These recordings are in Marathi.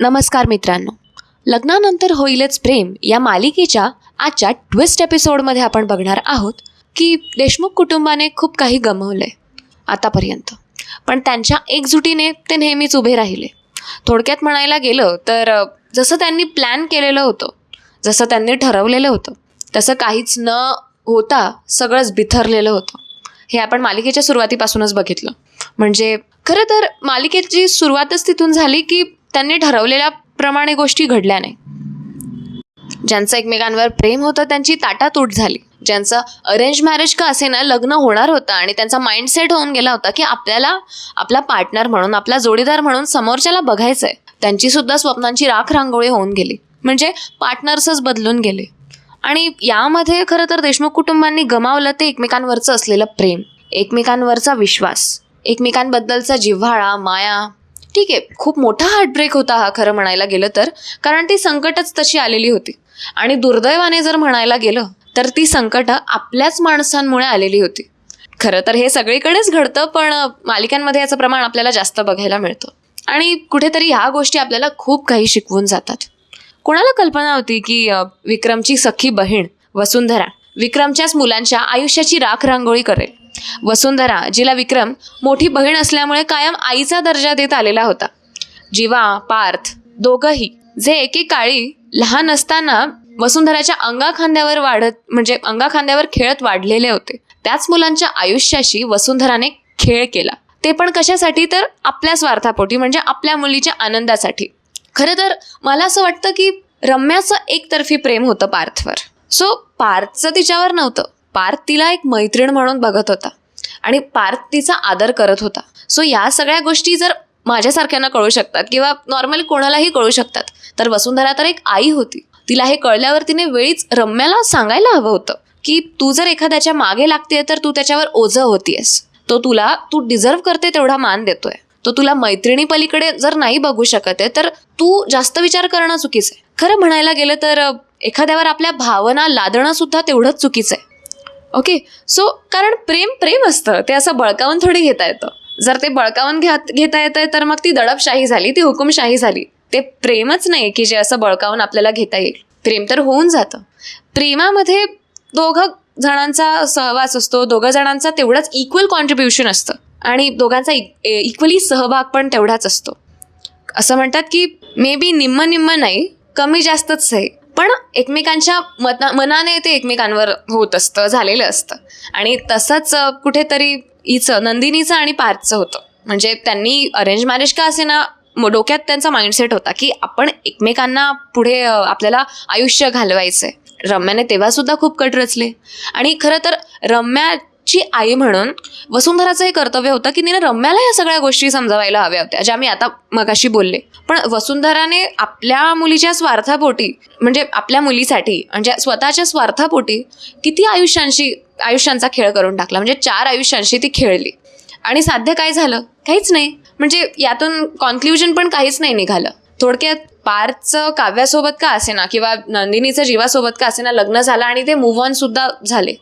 नमस्कार मित्रांनो. लग्नानंतर होईलच प्रेम या मालिकेच्या आजच्या ट्विस्ट एपिसोडमध्ये आपण बघणार आहोत की देशमुख कुटुंबाने खूप काही गमवलं आहे आतापर्यंत. पण त्यांच्या एकजुटीने ते नेहमीच उभे राहिले. थोडक्यात म्हणायला गेलं तर जसं त्यांनी प्लॅन केलेलं होतं जसं त्यांनी ठरवलेलं होतं तसं काहीच न होता सगळंच बिथरलेलं होतं. हे आपण मालिकेच्या सुरुवातीपासूनच बघितलं. म्हणजे खरं तर मालिकेची सुरुवातच तिथून झाली की त्यांनी ठरवलेल्याप्रमाणे गोष्टी घडल्या नाही. ज्यांचं एकमेकांवर प्रेम होतं त्यांची ताटातूट झाली. ज्यांचं अरेंज मॅरेज का असे ना लग्न होणार होतं आणि त्यांचा माइंडसेट होऊन गेला होता की आपल्याला आपला पार्टनर म्हणून आपला जोडीदार म्हणून समोरच्याला बघायचं आहे त्यांची सुद्धा स्वप्नांची राख रांगोळी होऊन गेली. म्हणजे पार्टनर्सच बदलून गेले. आणि यामध्ये खरं तर देशमुख कुटुंबांनी गमावलं ते एकमेकांवरचं असलेलं प्रेम. एकमेकांवरचा विश्वास. एकमेकांबद्दलचा जिव्हाळा माया ठीक आहे खूप मोठा हार्टब्रेक होता हा खरं म्हणायला गेलं तर. कारण ती संकटच तशी आलेली होती. आणि दुर्दैवाने जर म्हणायला गेलं तर ती संकटं आपल्याच माणसांमुळे आलेली होती. खरं तर हे सगळीकडेच घडतं पण मालिकांमध्ये याचं प्रमाण आपल्याला जास्त बघायला मिळतं. आणि कुठेतरी ह्या गोष्टी आपल्याला खूप काही शिकवून जातात. कोणाला कल्पना होती की विक्रमची सखी बहीण वसुंधरा विक्रमच्याच मुलांच्या आयुष्याची राख रांगोळी करेल? वसुंधरा जिला विक्रम मोठी बहीण असल्यामुळे कायम आईचा दर्जा देत आलेला होता. जीवा पार्थ दोघंही जे एकेकाळी लहान असताना वसुंधराच्या अंगाखांद्यावर वाढत म्हणजे अंगाखांद्यावर खेळत वाढलेले होते. त्याच मुलांच्या आयुष्याशी वसुंधराने खेळ केला. ते पण कशासाठी तर? आपल्या स्वार्थापोटी म्हणजे आपल्या मुलीच्या आनंदासाठी. खरं तर मला असं वाटतं की रम्याचं एकतर्फी प्रेम होतं पार्थवर. सो पार्थचं तिच्यावर नव्हतं. पार्थ तिला एक मैत्रीण म्हणून बघत होता. आणि पार्थ तिचा आदर करत होता. सो या सगळ्या गोष्टी जर माझ्यासारख्यांना कळू शकतात किंवा नॉर्मली कोणालाही कळू शकतात तर वसुंधरा तर एक आई होती. तिला हे कळल्यावर तिने वेळीच रम्याला सांगायला हवं होतं की तू जर एखाद्याच्या मागे लागते तर तू त्याच्यावर ओझं होतीयस. तो तुला तू डिझर्व करते तेवढा मान देतोय. तो तुला मैत्रिणी पलीकडे जर नाही बघू शकत आहे तर तू जास्त विचार करणं चुकीचं आहे. खरं म्हणायला गेलं तर एखाद्यावर आपल्या भावना लादणं सुद्धा तेवढंच चुकीचं आहे. ओके सो कारण प्रेम प्रेम असतं ते असं बळकावून थोडी घेता येतं. जर ते बळकावून घेत घेता येतंय तर मग ती दडपशाही झाली ती हुकुमशाही झाली. ते प्रेमच नाही की जे असं बळकावून आपल्याला घेता येईल. प्रेम तर होऊन जातं. प्रेमामध्ये दोघं जणांचा सहवास असतो दोघं जणांचा तेवढाच इक्वल कॉन्ट्रीब्युशन असतं. आणि दोघांचा e-, इक्वली सहभाग पण तेवढाच असतो. असं म्हणतात की मे बी निम्म निम्म नाही कमी जास्तच आहे. पण एकमेकांच्या मना मनाने ते एकमेकांवर होत असतं झालेलं असतं. आणि तसंच कुठेतरी हिचं नंदिनीचं आणि पार्थचं होतं. म्हणजे त्यांनी अरेंज मॅरेज का असे ना डोक्यात त्यांचा माइंडसेट होता की आपण एकमेकांना पुढे आपल्याला आयुष्य घालवायचं आहे रम्याने तेव्हा सुद्धा खूप कट रचले. आणि खरं तर ची आई म्हणून वसुंधराचं हे कर्तव्य होतं की तिने रम्याला या सगळ्या गोष्टी समजावायला हव्या होत्या ज्या मी आता मगाशी बोलले. पण वसुंधराने आपल्या मुलीच्या स्वार्थापोटी म्हणजे आपल्या मुलीसाठी म्हणजे स्वतःच्या स्वार्थापोटी किती आयुष्यांशी आयुष्यांचा खेळ करून टाकला. म्हणजे चार आयुष्यांशी ती खेळली. आणि साध्य काय झालं? काहीच नाही. म्हणजे यातून कॉन्क्ल्युजन पण काहीच नाही निघालं. थोडक्यात पार्थचं काव्यासोबत का असेना किंवा नंदिनीचं जीवासोबत का असेना लग्न झालं आणि ते मूव्ह ऑन सुद्धा झाले.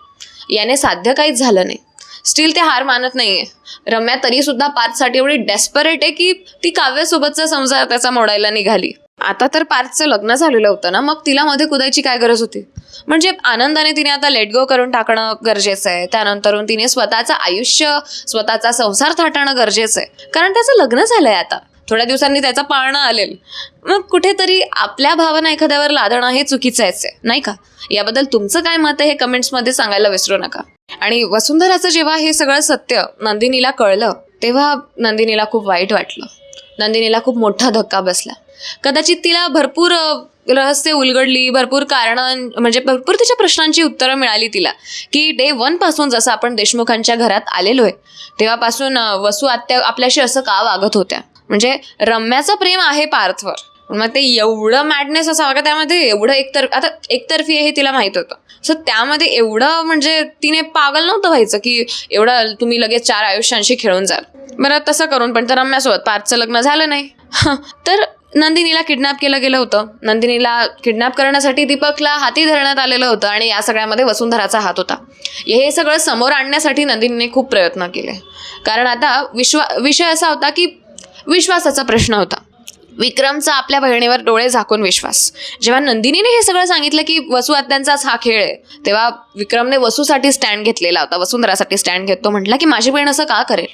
याने साध्य काहीच झालं नाही. स्टील ते हार मानत नाहीये. रम्या तरी सुद्धा पार्थसाठी एवढी डेस्परेट आहे की ती काव्यासोबतचा संसार त्याचा मोडायला निघाली. आता तर पार्थचं लग्न झालेलं होतं ना मग तिला मध्ये कुदायची काय गरज होती? म्हणजे आनंदाने तिने आता लेट गो करून टाकणं गरजेचं आहे. त्यानंतरून तिने स्वतःचं आयुष्य स्वतःचा संसार थाटणं गरजेचं आहे. कारण त्याचं लग्न झालंय आता. थोड्या दिवसांनी त्याचं पाळणं आलेल. मग कुठेतरी आपल्या भावना एखाद्यावर लादणं हे चुकीचं आहे नाही का? याबद्दल तुमचं काय मत आहे हे कमेंट्समध्ये सांगायला विसरू नका. आणि वसुंधराचं जेव्हा हे सगळं सत्य नंदिनीला कळलं तेव्हा नंदिनीला खूप वाईट वाटलं. नंदिनीला खूप मोठा धक्का बसला. कदाचित तिला भरपूर रहस्य उलगडली भरपूर कारणं म्हणजे भरपूर तिच्या प्रश्नांची उत्तरं मिळाली तिला की डे वनपासून जसं आपण देशमुखांच्या घरात आलेलो आहे तेव्हापासून वसू आत्या आपल्याशी असं का वागत होत्या? म्हणजे रम्याचं प्रेम आहे पार्थवर. मग ते एवढं मॅडनेस असावं का? त्यामध्ये एवढं एकतर आता एकतर्फी हे तिला माहीत होतं. सो त्यामध्ये एवढं म्हणजे तिने पागल नव्हतं व्हायचं की एवढं तुम्ही लगेच चार आयुष्यांशी खेळून जाल. बरं तसं करून पण तर रम्यासोबत पार्थचं लग्न झालं नाही. तर नंदिनीला किडनॅप केलं गेलं होतं. नंदिनीला किडनॅप करण्यासाठी दीपकला हाती धरण्यात आलेलं होतं आणि या सगळ्यामध्ये वसुंधराचा हात होता. हे सगळं समोर आणण्यासाठी नंदिनीने खूप प्रयत्न केले. कारण आता विश्वा विषय असा होता की विश्वासाचा प्रश्न होता. विक्रमचा आपल्या बहिणीवर डोळे झाकून विश्वास. जेव्हा नंदिनीने हे सगळं सांगितलं की वसू आत्यांचाच हा खेळ आहे तेव्हा विक्रमने वसूसाठी स्टँड घेतलेला होता. वसुंधरासाठी स्टँड घेतो. म्हटला की माझी बहीण असं का करेल?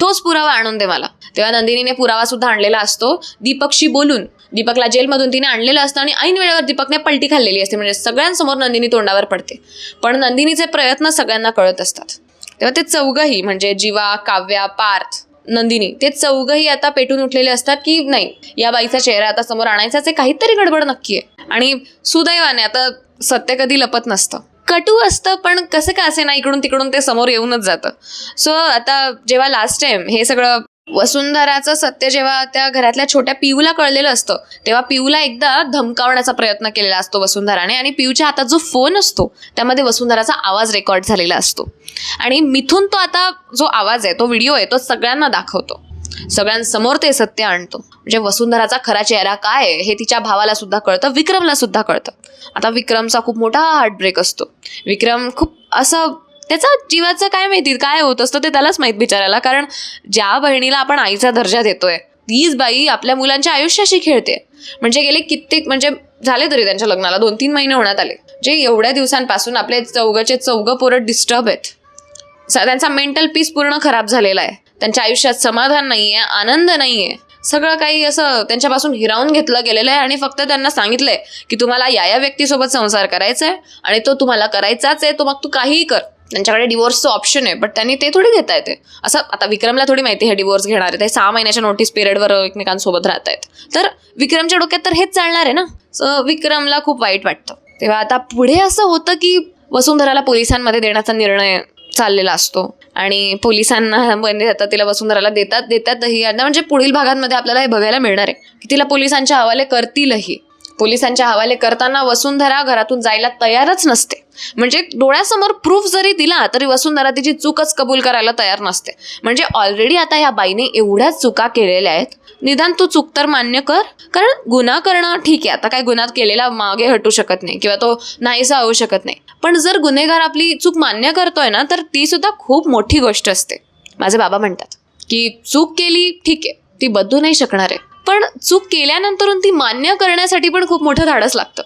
तोच पुरावा आणून दे मला. तेव्हा नंदिनीने पुरावा सुद्धा आणलेला असतो. दीपकशी बोलून दीपकला जेलमधून तिने आणलेलं असतं आणि ऐन वेळेवर दीपकने पलटी खाल्लेली असते. म्हणजे सगळ्यांसमोर नंदिनी तोंडावर पडते. पण नंदिनीचे प्रयत्न सगळ्यांना कळत असतात. तेव्हा ते चौघही म्हणजे जीवा काव्या पार्थ नंदिनी ते चौघही आता पेटून उठलेले असतात की नाही? या बाईचा चेहरा आता समोर आणायचाच आहे काहीतरी गडबड नक्की आहे. आणि सुदैवाने आता सत्य कधी लपत नसतं. कटू असतं पण कसं का असे ना इकडून तिकडून ते समोर येऊनच जातं. सो आता जेव्हा लास्ट टाइम हे सगळं वसुंधराचं सत्य जेव्हा त्या घरातल्या छोट्या पिऊला कळलेलं असतं तेव्हा पिऊला एकदा धमकावण्याचा प्रयत्न केलेला असतो वसुंधराने आणि पिऊच्या हातात जो फोन असतो त्यामध्ये वसुंधराचा आवाज रेकॉर्ड झालेला असतो. आणि मिथून तो आता जो आवाज आहे तो व्हिडिओ आहे तो सगळ्यांना दाखवतो. सगळ्यांसमोर ते सत्य आणतो. म्हणजे वसुंधराचा खरा चेहरा काय आहे हे तिच्या भावाला सुद्धा कळतं विक्रमला सुद्धा कळतं. आता विक्रमचा खूप मोठा हार्टब्रेक असतो. विक्रम खूप असं त्याचा जीवाचं काय माहिती? काय होत असतं ते त्यालाच माहीत विचारायला कारण ज्या बहिणीला आपण आईचा दर्जा देतोय तीच बाई आपल्या मुलांच्या आयुष्याशी खेळते. म्हणजे गेले कित्येक म्हणजे झाले तरी त्यांच्या लग्नाला दोन तीन महिने होण्यात आले. जे एवढ्या दिवसांपासून आपले चौघचे चौघं पोरं डिस्टर्ब आहेत. त्यांचा मेंटल पीस पूर्ण खराब झालेला आहे. त्यांच्या आयुष्यात समाधान नाही आहे आनंद नाही आहे सगळं काही असं त्यांच्यापासून हिरावून घेतलं गेलेलं आहे आणि फक्त त्यांना सांगितलंय की तुम्हाला या या व्यक्तीसोबत संसार करायचा आहे आणि तो तुम्हाला करायचाच आहे तो मग तू काहीही कर. त्यांच्याकडे डिवोर्सचं ऑप्शन आहे बट त्यांनी ते थोडी घेता येते. असं आता विक्रमला थोडी माहिती आहे डिवोर्स घेणार आहे. ते सहा महिन्याच्या नोटीस पिरियडवर एकमेकांसोबत राहत आहेत. तर विक्रमच्या डोक्यात तर हेच चालणार आहे ना? सो विक्रमला खूप वाईट वाटतं. तेव्हा आता पुढे असं होतं की वसुंधराला पोलिसांमध्ये देण्याचा निर्णय चाललेला असतो. आणि पोलिसांना म्हणजे आता तिला वसुंधराला देतात देतातही. आता म्हणजे पुढील भागांमध्ये आपल्याला हे बघायला मिळणार आहे की तिला पोलिसांच्या हवाले करतीलही. पोलिसांच्या हवाले करताना वसुंधरा घरातून जायला तयारच नसते. म्हणजे डोळ्यासमोर प्रूफ जरी दिला तरी वसुंधरा तिची चूकच कबूल करायला तयार नसते. म्हणजे ऑलरेडी आता ह्या बाईने एवढ्याच चुका केलेल्या आहेत. निदान तू चूक तर मान्य कर. कारण गुन्हा करणं ठीक आहे. आता काय गुन्हा केलेला मागे हटू शकत नाही किंवा तो नाहीसा होऊ शकत नाही. पण जर गुन्हेगार आपली चूक मान्य करतोय ना तर ती सुद्धा खूप मोठी गोष्ट असते. माझे बाबा म्हणतात की चूक केली ठीक आहे. ती बदलू नाही शकणार आहे. पण चूक केल्यानंतरून ती मान्य करण्यासाठी पण खूप मोठं धाडस लागतं.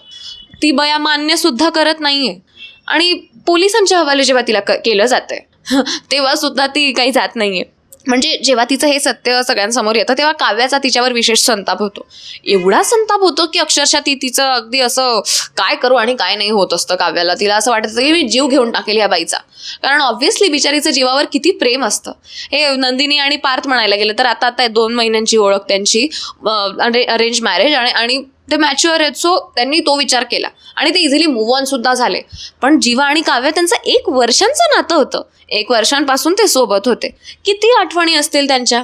ती बया मान्यसुद्धा करत नाही आहे आणि पोलिसांच्या हवाले जेव्हा तिला क- केलं जातं तेव्हा सुद्धा ती काही जात नाही आहे म्हणजे जेव्हा तिचं हे सत्य सगळ्यांसमोर येतं तेव्हा काव्याचा तिच्यावर विशेष संताप होतो. एवढा संताप होतो की अक्षरशः ती तिचं अगदी असं काय करू आणि काय नाही होत असतं काव्याला. तिला असं वाटतं की मी जीव घेऊन टाकेल या बाईचा. कारण ऑब्व्हियसली बिचारीचं जीवावर किती प्रेम असतं. हे नंदिनी आणि पार्थ म्हणायला गेलं तर आता आता दोन महिन्यांची ओळख त्यांची अरेंज मॅरेज आणि आणि ते मॅच्युअर आहेत सो त्यांनी तो विचार केला. आणि ते इझिली मूव्ह ऑन सुद्धा झाले. पण जीवा आणि काव्य त्यांचं एक वर्षांचं नातं होतं. एक वर्षांपासून ते सोबत होते. किती आठवणी असतील त्यांच्या?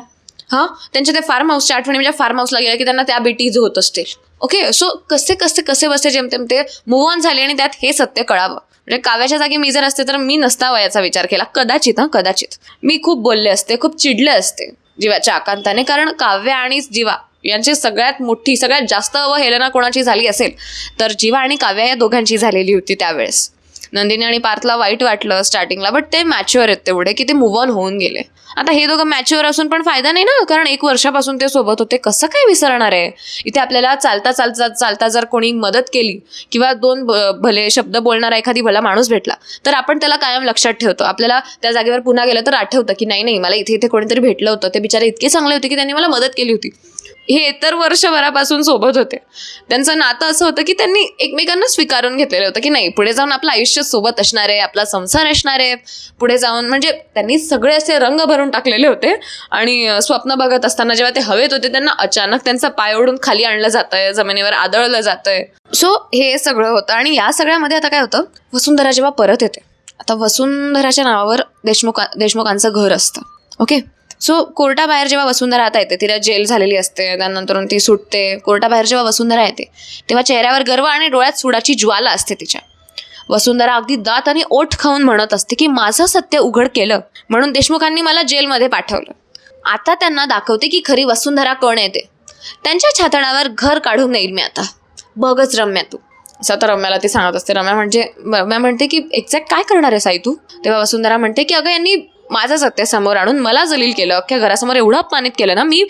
हां? त्यांच्या ते फार्म हाऊसच्या आठवणी म्हणजे फार्म हाऊसला गेल्या की त्यांना त्या बेटीज होत असतील. ओके सो कसे कसे कसे बसे जेमतेम ते मूव्ह ऑन झाले आणि त्यात हे सत्य कळावं. म्हणजे काव्याच्या जागी मी जर असते तर मी नसता वयाचा विचार केला. कदाचित हां कदाचित. मी खूप बोलले असते खूप चिडले असते. जीवाच्या आकांताने कारण काव्य आणि जीवा यांची सगळ्यात मोठी सगळ्यात जास्त अवहेलना कोणाची झाली असेल तर जीवा आणि काव्या या दोघांची झालेली होती त्यावेळेस. नंदिनी आणि पार्थला वाईट वाटलं स्टार्टिंगला बट ते मॅच्युअर आहेत तेवढे की ते मूव्ह ऑन होऊन गेले. आता हे दोघं मॅच्युअर असून पण फायदा नाही ना कारण एक वर्षापासून ते सोबत होते. कसं काय विसरणार आहे? इथे आपल्याला चालता चालता चालता जर कोणी मदत केली किंवा दोन भले शब्द बोलणारा एखादी भला माणूस भेटला तर आपण त्याला कायम लक्षात ठेवतो. आपल्याला त्या जागेवर पुन्हा गेलं तर आठवतं की नाही नाही मला इथे इथे कोणीतरी भेटलं होतं. ते बिचारे इतके चांगले होते की त्यांनी मला मदत केली होती. हे तर वर्षभरापासून सोबत होते. त्यांचं नातं असं होतं की त्यांनी एकमेकांना स्वीकारून घेतलेलं होतं की नाही पुढे जाऊन आपलं आयुष्य सोबत असणार आहे आपला संसार असणार आहे. पुढे जाऊन म्हणजे त्यांनी सगळे असे रंग भरून टाकलेले होते आणि स्वप्न बघत असताना जेव्हा ते हवेत होते त्यांना अचानक त्यांचा पाय ओढून खाली आणलं जातंय जमिनीवर आदळलं जातंय. सो हे सगळं होतं आणि या सगळ्यामध्ये आता काय होतं? वसुंधरा जेव्हा परत येते आता वसुंधराच्या नावावर देशमुख देशमुखांचं घर असतं. ओके सो कोर्टाबाहेर जेव्हा वसुंधरा आता येते तिला जेल झालेली असते त्यानंतर ती सुटते. कोर्टाबाहेर जेव्हा वसुंधरा येते तेव्हा चेहऱ्यावर गर्व आणि डोळ्यात सुडाची ज्वाला असते तिच्या. वसुंधरा अगदी दात आणि ओठ खाऊन म्हणत असते की माझं सत्य उघड केलं म्हणून देशमुखांनी मला जेलमध्ये पाठवलं. आता त्यांना दाखवते की खरी वसुंधरा कोण येते त्यांच्या छातणावर घर काढून नेईल मी आता. बघच रम्या तू. असं तर रम्याला ती सांगत असते. रम्या म्हणजे रम्या म्हणते की एक्झॅक्ट काय करणार आहे साई तू? तेव्हा वसुंधरा म्हणते की अगं यांनी माझं सत्य समोर आणून मला जलील केलं अख्ख्या घरासमोर एवढं अपमानित केलं ना मी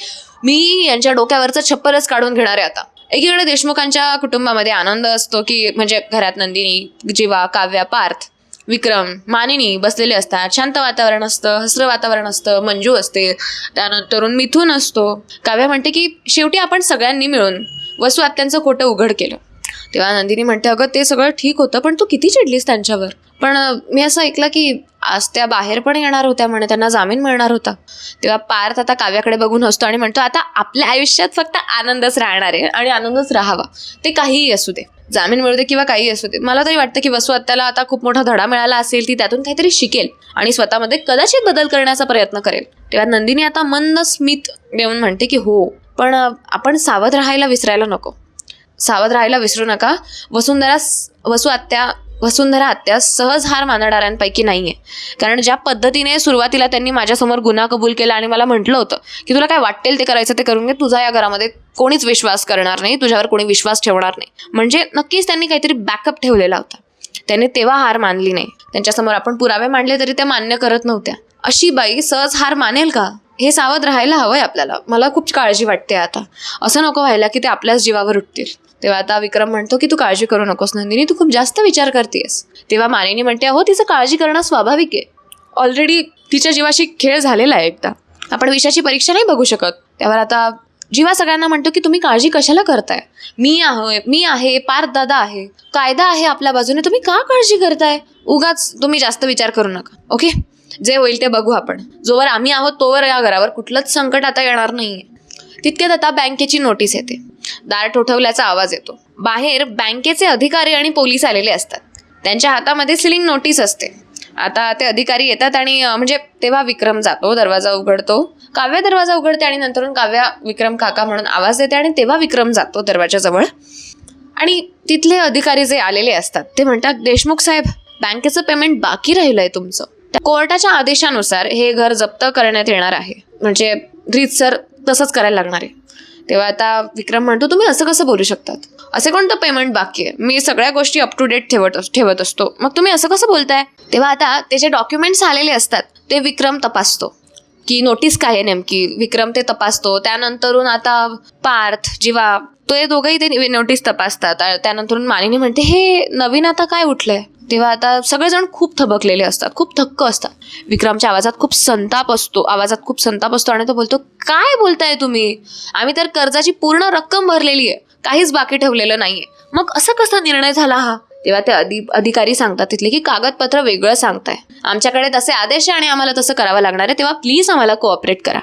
मी यांच्या डोक्यावरचं छप्परच काढून घेणार आहे आता. एकीकडे देशमुखांच्या कुटुंबामध्ये आनंद असतो की म्हणजे घरात नंदिनी जीवा काव्या पार्थ विक्रम मानिनी बसलेले असतात. शांत वातावरण असतं हसरं वातावरण असतं मंजू असते त्यानंतरून मिथून असतो. काव्या म्हणते की शेवटी आपण सगळ्यांनी मिळून वसू आत्यांचं खोटं उघड केलं. तेव्हा नंदिनी म्हणते अगं ते सगळं ठीक होतं पण तू किती चिडलीस त्यांच्यावर? पण मी असं ऐकलं की आज त्या बाहेर पण येणार होत्या म्हणे त्यांना जामीन मिळणार होता. तेव्हा पार्थ आता काव्याकडे बघून हसतो आणि म्हणतो आता आपल्या आयुष्यात फक्त आनंदच राहणार आहे आणि आनंदच राहावा. ते काहीही असू दे. जामीन मिळू दे किंवा काही असू दे. मला तरी वाटतं की वसू आत्याला आता खूप मोठा धडा मिळाला असेल ती त्यातून काहीतरी शिकेल आणि स्वतःमध्ये कदाचित बदल करण्याचा प्रयत्न करेल. तेव्हा नंदिनी आता मंद स्मित देऊन म्हणते की हो पण आपण सावध राहायला विसरायला नको. सावध राहायला विसरू नका. वसुंधरा वसु आत्या वसुंधरा आत्या सहज हार मानणाऱ्यांपैकी नाही आहे कारण ज्या पद्धतीने सुरुवातीला त्यांनी माझ्यासमोर गुन्हा कबूल केला आणि मला म्हटलं होतं की तुला काय वाटेल ते करायचं ते करून घे तुझा या घरामध्ये कोणीच विश्वास करणार नाही तुझ्यावर कोणी विश्वास ठेवणार नाही. म्हणजे नक्कीच त्यांनी काहीतरी बॅकअप ठेवलेला होता. त्याने तेव्हा हार मानली नाही. त्यांच्यासमोर आपण पुरावे मांडले तरी त्या मान्य करत नव्हत्या. अशी बाई सहज हार मानेल का? हे सावध राहायला हवंय आपल्याला. मला खूप काळजी वाटते आता. असं नको व्हायला की ते आपल्याच जीवावर उठतील. तेव्हा आता विक्रम म्हणतो की तू काळजी करू नकोस नंदिनी तू खूप जास्त विचार करतेस तेव्हा मानिनी म्हणते अहो तिचं काळजी करणं स्वाभाविक आहे. ऑलरेडी तिच्या जीवाशी खेळ झालेला आहे एकदा. आपण विषयाची परीक्षा नाही बघू शकत. त्यावर आता जीवा सगळ्यांना म्हणतो की तुम्ही काळजी कशाला करताय? मी आहे मी आहे पार्थ दादा आहे. कायदा आहे आपल्या बाजूने तुम्ही का काळजी करताय? उगाच तुम्ही जास्त विचार करू नका. ओके जे होईल ते बघू आपण. जोवर आम्ही आहोत तोवर या घरावर कुठलंच संकट आता येणार नाहीये. तितक्यात आता बँकेची नोटीस येते. दार ठोठवल्याचा आवाज येतो. बाहेर बँकेचे अधिकारी आणि पोलीस आलेले असतात. त्यांच्या हातामध्ये सिलिंग नोटीस असते. आता ते अधिकारी येतात आणि म्हणजे तेव्हा विक्रम जातो दरवाजा उघडतो. काव्या दरवाजा उघडते आणि नंतरून काव्या विक्रम काका म्हणून आवाज देते आणि तेव्हा विक्रम जातो दरवाजाजवळ आणि तिथले अधिकारी जे आलेले असतात ते म्हणतात देशमुख साहेब बँकेचं पेमेंट बाकी राहिलंय तुमचं. त्या कोर्टाच्या आदेशानुसार हे घर जप्त करण्यात येणार आहे. म्हणजे रीतसर तसंच करायला लागणार आहे. तेव्हा आता विक्रम म्हणतो तुम्ही असं कसं बोलू शकतात? असे कोणतं पेमेंट बाकी आहे? मी सगळ्या गोष्टी अप टू डेट ठेवत अस- ठेवत असतो. मग तुम्ही असं कसं बोलताय? तेव्हा आता ते जे डॉक्युमेंट्स आलेले असतात ते विक्रम तपासतो. की नोटीस काय आहे नेमकी? विक्रम ते तपासतो. त्यानंतरून आता पार्थ जीवा ते दोघंही ते नोटीस तपासतात. त्यानंतर मालिनी मानिनी म्हणते हे नवीन आता काय उठलंय? तेव्हा आता सगळेजण खूप थबकलेले असतात खूप थक्क असतात. विक्रमच्या आवाजात खूप संताप असतो आवाजात खूप संताप असतो आणि तो बोलतो काय बोलताय तुम्ही? आम्ही तर कर्जाची पूर्ण रक्कम भरलेली आहे काहीच बाकी ठेवलेलं नाहीये. मग असं कसा निर्णय झाला हा? तेव्हा ते अधि अधिकारी सांगतात तिथले की कागदपत्र वेगळं सांगताय. आमच्याकडे तसे आदेश आहे आणि आम्हाला तसं करावं लागणार आहे तेव्हा प्लीज आम्हाला कोऑपरेट करा.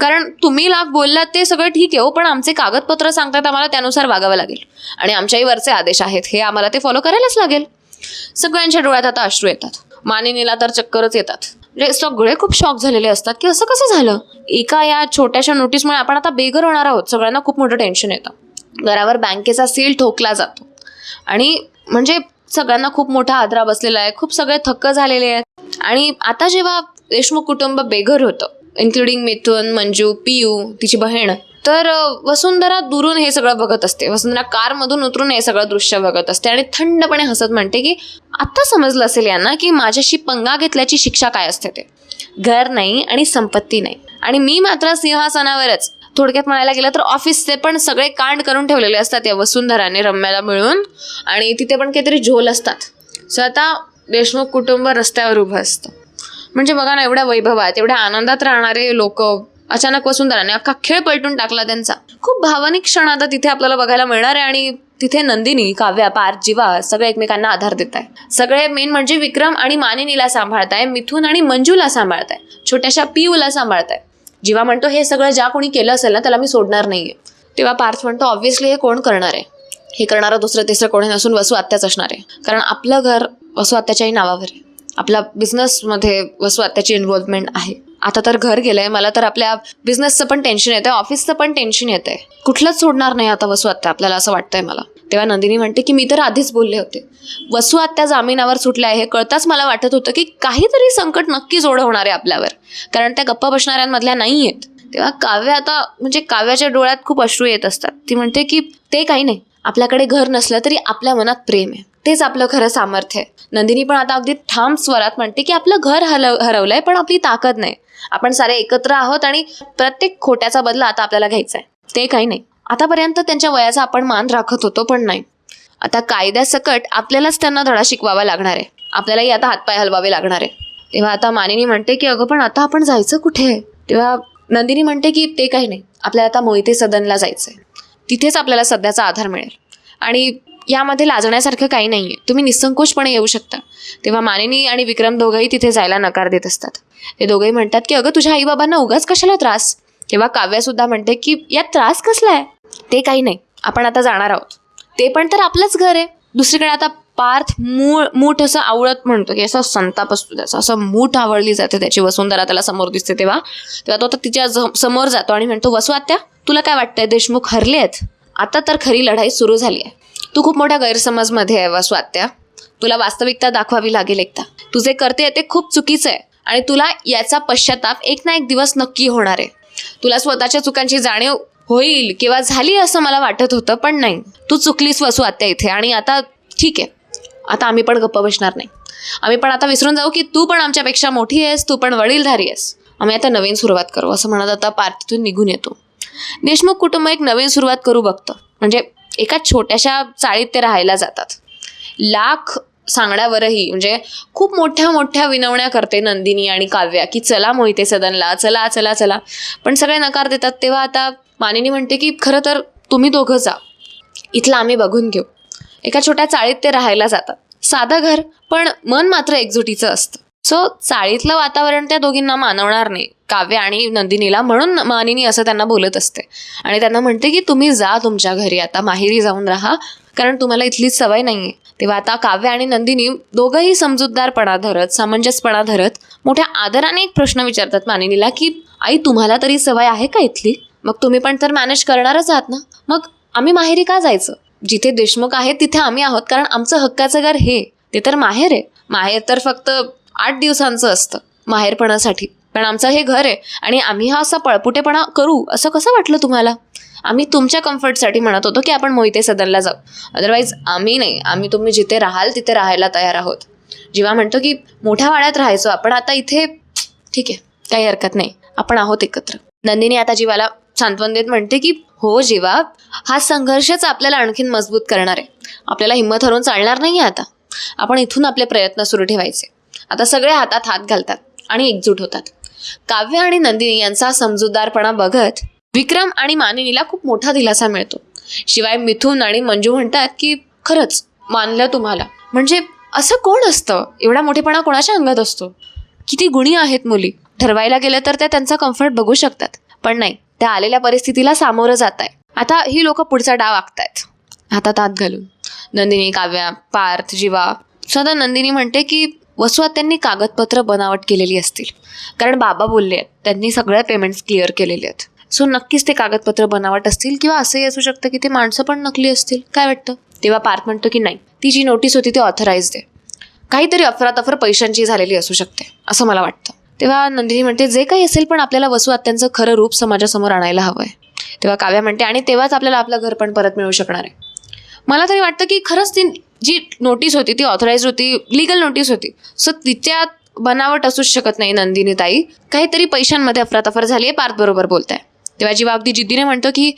कारण तुम्ही लाभ बोललात ते सगळं ठीक आहे हो पण आमचे कागदपत्र सांगतात आम्हाला त्यानुसार वागावं लागेल. आणि आमच्याही वरचे आदेश आहेत हे आम्हाला ते फॉलो करायलाच लागेल. सगळ्यांच्या डोळ्यात आता अश्रू येतात. मानिनीला तर चक्करच येतात. म्हणजे सगळे खूप शॉक झालेले असतात की असं कसं झालं? एका या छोट्याशा नोटीसमुळे आपण आता बेघर होणार आहोत. सगळ्यांना खूप मोठं टेन्शन येतं. घरावर बँकेचा सील ठोकला जातो. आणि म्हणजे सगळ्यांना खूप मोठा आदरा बसलेला आहे. खूप सगळे थक्क झालेले आहेत. आणि आता जेव्हा देशमुख कुटुंब बेघर होतं इन्क्लुडिंग मिथुन मंजू पियू तिची बहीण. तर वसुंधरा दुरून हे सगळं बघत असते. वसुंधरा कारमधून उतरून हे सगळं दृश्य बघत असते आणि थंडपणे हसत म्हणते की आत्ता समजलं असेल यांना की माझ्याशी पंगा घेतल्याची शिक्षा काय असते ते. घर नाही आणि संपत्ती नाही. आणि मी मात्र सिंहासनावरच. थोडक्यात म्हणायला गेलं तर ऑफिसचे पण सगळे कांड करून ठेवलेले असतात या वसुंधराने रम्याला मिळून. आणि तिथे पण काहीतरी झोल असतात. सो आता देशमुख कुटुंब रस्त्यावर उभं असतं. म्हणजे बघा ना एवढ्या वैभवात एवढ्या आनंदात राहणारे लोक अचानक वसुंधराने अख्खा खेळ पलटून टाकला त्यांचा. खूप भावनिक क्षण आता तिथे आपल्याला बघायला मिळणार आहे आणि तिथे नंदिनी काव्या पार्थ जीवा सगळे एकमेकांना आधार देत आहे सगळे मेन म्हणजे विक्रम आणि मानिनीला सांभाळताय मिथून आणि मंजूला सांभाळताय छोट्याशा पियूला सांभाळताय जीवा म्हणतो हे सगळं ज्या कोणी केलं असेल ना त्याला मी सोडणार नाहीये. तेव्हा पार्थ म्हणतो ऑब्व्हियसली हे कोण करणार आहे? हे करणारं दुसरं तिसरं कोणी नसून वसू आत्याच असणार आहे. कारण आपलं घर वसू आत्याच्याही नावावर आहे. आपला बिझनेसमध्ये वसू त्याची इन्व्हॉल्वमेंट आहे. आता तर घर गेलंय मला तर आपल्या बिझनेसचं पण टेन्शन येतंय ऑफिसचं पण टेन्शन येतंय. कुठलंच सोडणार नाही आता वसू आत्या आपल्याला असं वाटतंय मला. तेव्हा नंदिनी म्हणते की मी तर आधीच बोलले होते. वसू आत्या जामिनावर सुटल्या आहे. हे कळताच मला वाटत होतं की काहीतरी संकट नक्कीच ओढवणार आहे आपल्यावर. कारण त्या गप्पा बसणाऱ्यांमधल्या नाही आहेत तेव्हा काव्य आता म्हणजे काव्याच्या डोळ्यात खूप अश्रू येत असतात. ती म्हणते की ते काही नाही. आपल्याकडे घर नसलं तरी आपल्या मनात प्रेम आहे. तेच आपलं खरं सामर्थ्य आहे. नंदिनी पण आता अगदी ठाम स्वरात म्हणते की आपलं घर हलव हरवलंय पण आपली ताकद नाही. आपण सारे एकत्र आहोत आणि प्रत्येक खोट्याचा बदला आता आपल्याला घ्यायचा आहे. ते काही नाही. आतापर्यंत त्यांच्या वयाचा आपण मान राखत होतो पण नाही. आता कायद्यासकट आपल्यालाच त्यांना धडा शिकवावा लागणार आहे. आपल्यालाही आता हातपाय हलवावे लागणार आहे. तेव्हा आता मानिनी म्हणते की अगं पण आता आपण जायचं कुठे? तेव्हा नंदिनी म्हणते की ते काही नाही. आपल्याला आता मोहिते सदनला जायचं आहे तिथेच आपल्याला सध्याचा आधार मिळेल. आणि यामध्ये लाजण्यासारखं काही नाही आहे तुम्ही निसंकोचपणे येऊ शकता. तेव्हा मानिनी आणि विक्रम दोघंही तिथे जायला नकार देत असतात. ते दोघंही म्हणतात की अगं तुझ्या आईबाबांना उगाच कशाला त्रास? तेव्हा काव्यासुद्धा म्हणते की यात त्रास कसला आहे? ते काही नाही. आपण आता जाणार आहोत. ते पण तर आपलंच घर आहे. दुसरीकडे आता पार्थ मूळ मूठ असं आवळत म्हणतो की असं संताप असतो त्याचा. असं मूठ आवडली जाते त्याची वसुंधरा त्याला समोर दिसते तेव्हा. तेव्हा तो आता तिच्या ज- समोर जातो आणि म्हणतो वसुआत्या तुला काय वाटतंय? देशमुख हरले आहेत? आता तर खरी लढाई सुरू झाली आहे. तू खूप मोठ्या गैरसमजमध्ये आहे वसुआत्या. तुला वास्तविकता दाखवावी लागेल एकदा. तुझे करते ते खूप चुकीचं आहे आणि तुला याचा पश्चाताप एक ना एक दिवस नक्की होणार आहे. तुला स्वतःच्या चुकांची जाणीव होईल किंवा झाली असं मला वाटत होतं पण नाही. तू चुकलीस वसू आत्या इथे आणि आता ठीक आहे. आता आम्ही पण गप्प बसणार नाही. आम्ही पण आता विसरून जाऊ की तू पण आमच्यापेक्षा मोठी आहेस तू पण वडीलधारी आहेस. आम्ही आता नवीन सुरुवात करू असं म्हणत आता पार्टीतून निघून येतो. देशमुख कुटुंब एक नवीन सुरुवात करू बघतं. म्हणजे एका छोट्याशा चाळीत ते राहायला जातात. लाख सांगण्यावरही म्हणजे खूप मोठ्या मोठ्या विनवण्या करते नंदिनी आणि काव्या की चला मोहिते सदनला चला चला चला. पण सगळे नकार देतात तेव्हा आता मानिनी म्हणते की खरं तर तुम्ही दोघं जा. इथलं आम्ही बघून घेऊ. एका छोट्या चाळीत ते राहायला जातात. साधं घर पण मन मात्र एकजुटीचं असतं. सो चाळीतलं वातावरण त्या दोघींना मानवणार नाही. काव्य आणि नंदिनीला म्हणून मानिनी असं त्यांना बोलत असते. आणि त्यांना म्हणते की तुम्ही जा तुमच्या घरी आता माहेरी जाऊन राहा कारण तुम्हाला इथली सवय नाही आहे तेव्हा आता काव्य आणि नंदिनी दोघंही समजूतदारपणा धरत सामंजस्यपणा धरत मोठ्या आदराने एक प्रश्न विचारतात मानिनीला की आई तुम्हाला तरी सवय आहे का इथली? मग तुम्ही पण तर मॅनेज करणारच आहात ना? मग आम्ही माहेरी का जायचं? जिथे देशमुख आहेत तिथे आम्ही आहोत. कारण आमचं हक्काचं घर हे. ते तर माहेर आहे. माहेर तर फक्त आठ दिवसांचं असतं माहेरपणासाठी. पण आमचं हे घर आहे आणि आम्ही हा असा पळपुटेपणा करू असं कसं वाटलं तुम्हाला? आम्ही तुमच्या कम्फर्टसाठी म्हणत होतो की आपण मोहिते सदनला जाऊ. अदरवाईज आम्ही नाही. आम्ही तुम्ही जिथे राहाल तिथे राहायला तयार आहोत. जेव्हा म्हणतो की मोठ्या वाड्यात राहायचो आपण. आता इथे ठीक आहे. काही हरकत नाही. आपण आहोत एकत्र. नंदिनी आता जीवाला सांत्वन देत म्हणते की हो जीवा हा संघर्षच आपल्याला आणखीन मजबूत करणार आहे. आपल्याला हिंमत हरवून चालणार नाही आता. आपण इथून आपले प्रयत्न सुरू ठेवायचे. आता सगळे हातात हात घालतात आणि एकजूट होतात. काव्य आणि नंदिनी यांचा समजूतदारपणा बघत विक्रम आणि मानिनीला खूप मोठा दिलासा मिळतो. शिवाय मिथून आणि मंजू म्हणतात की खरंच मानलं तुम्हाला. म्हणजे असं कोण असतं? एवढा मोठेपणा कोणाच्या अंगात असतो? किती गुणी आहेत मुली. ठरवायला गेलं तर त्या त्यांचा कम्फर्ट बघू शकतात. पण नाही त्या आलेल्या परिस्थितीला सामोरं जात आहे आता ही लोक पुढचा डाव आखतायत. हातात हात घालून. नंदिनी काव्या पार्थ जीवा. स्वतः नंदिनी म्हणते की वसुआत त्यांनी कागदपत्र बनावट केलेली असतील. कारण बाबा बोलले आहेत त्यांनी सगळ्या पेमेंट्स क्लिअर केलेले आहेत. सो नक्कीच ते कागदपत्र बनावट असतील किंवा असंही असू शकतं की ते माणसं पण नकली असतील. काय वाटतं? तेव्हा पार्थ म्हणतो की नाही ती जी नोटीस होती ती ऑथराईज आहे काहीतरी अफरातफर पैशांची झालेली असू शकते असं मला वाटतं. तेव्हा नंदिनी म्हणते जे काही असेल पण आपल्याला वसू आत्यांचं खरं रूप समाजासमोर आणायला हवं आहे तेव्हा काव्या म्हणते आणि तेव्हाच आपल्याला आपलं घर पण परत मिळू शकणार आहे. मला तरी वाटतं की खरंच ती जी नोटीस होती ती ऑथराईज होती लिगल नोटीस होती. सो तिच्यात बनावट असूच शकत नाही नंदिनी ताई. काहीतरी पैशांमध्ये अफरातफर झाली आहे पार्थ बरोबर बोलताय. तेव्हा जीवा अगदी जिद्दीने म्हणतो की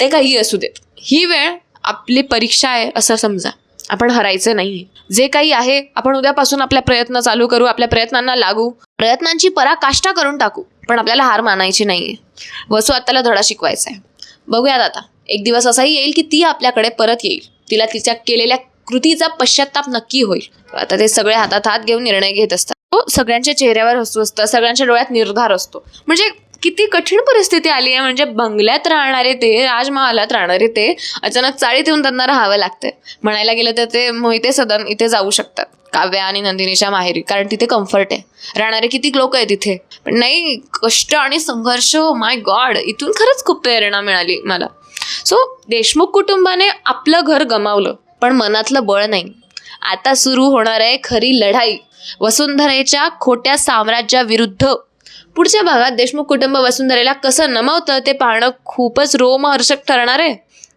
ते काही असू देत. ही वेळ आपली परीक्षा आहे असं समजा. आपण हरायचं नाही जे काही आहे आपण उद्यापासून आपल्या प्रयत्न चालू करू आपल्या प्रयत्नांना लागू. प्रयत्नांची पराकाष्ठा करून टाकू पण आपल्याला हार मानायची नाही आहे वसू आत्ताला धडा शिकवायचा आहे बघूयात आता. एक दिवस असाही येईल की ती आपल्याकडे परत येईल. तिला तिच्या केलेल्या कृतीचा पश्चाताप नक्की होईल. आता ते सगळे हातात हात घेऊन निर्णय घेत असतात. तो सगळ्यांच्या चेहऱ्यावर हसू असतं सगळ्यांच्या डोळ्यात निर्धार असतो. म्हणजे किती कठीण परिस्थिती आली आहे. म्हणजे बंगल्यात राहणारे ते राजमहालात राहणारे ते अचानक चाळीत येऊन त्यांना राहावं लागतंय. म्हणायला गेलं तर ते मोहिते सदन इथे जाऊ शकतात. काव्या आणि नंदिनीच्या माहेरी कारण तिथे कम्फर्ट आहे. राहणारे किती लोक आहेत तिथे पण नाही कष्ट आणि संघर्ष oh माय गॉड इथून खरंच खूप प्रेरणा मिळाली मला. सो देशमुख कुटुंबाने आपलं घर गमावलं पण मनातलं बळ नाही. आता सुरू होणार आहे खरी लढाई. वसुंधरेच्या खोट्या साम्राज्याविरुद्ध पुढच्या भागात देशमुख कुटुंब वसुंधरेला कसं नमवतं ते पाहणं खूपच रोमहर्षक ठरणार आहे.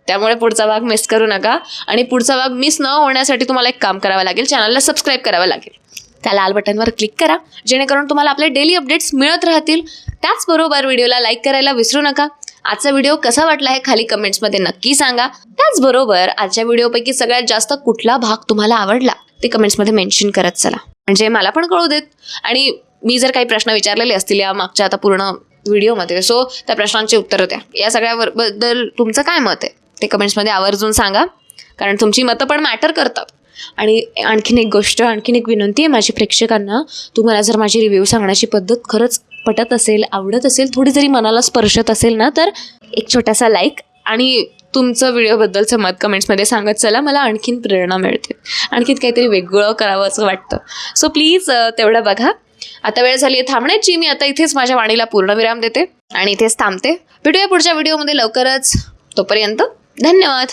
त्यामुळे पुढचा भाग मिस करू नका. आणि पुढचा भाग मिस न होण्यासाठी तुम्हाला एक काम करावं लागेल. चॅनलला सबस्क्राईब करावं लागेल. त्या लाल बटनवर क्लिक करा. जेणेकरून तुम्हाला आपले डेली अपडेट्स मिळत राहतील. त्याचबरोबर व्हिडिओला लाईक करायला विसरू नका. आजचा व्हिडिओ कसा वाटला हे खाली कमेंट्समध्ये नक्की सांगा. त्याचबरोबर आजच्या व्हिडिओपैकी सगळ्यात जास्त कुठला भाग तुम्हाला आवडला ते कमेंट्समध्ये मेन्शन करत चला. म्हणजे मला पण कळू देत. आणि मी जर काही प्रश्न विचारलेले असतील या मागच्या आता पूर्ण व्हिडिओमध्ये सो त्या प्रश्नांची उत्तरं द्या. या सगळ्यावर बद्दल तुमचं काय मत आहे? ते कमेंट्समध्ये आवर्जून सांगा. कारण तुमची मतं पण मॅटर करतात. आणि आणखीन एक गोष्ट आणखीन एक विनंती आहे माझी प्रेक्षकांना. तुम्हाला जर माझी रिव्ह्यू सांगण्याची पद्धत खरंच पटत असेल आवडत असेल थोडी जरी मनाला स्पर्शत असेल ना तर एक छोटासा लाईक आणि तुमचं व्हिडिओबद्दलचं मत कमेंट्समध्ये सांगत चला मला आणखीन प्रेरणा मिळते. आणखीन काहीतरी वेगळं करावं असं वाटतं. सो प्लीज तेवढं बघा. आता वेळ झाली आहे थांबण्याची. मी आता इथेच माझ्या वाणीला पूर्णविराम देते आणि इथेच थांबते. भेटूया पुढच्या व्हिडिओमध्ये लवकरच. तोपर्यंत धन्यवाद.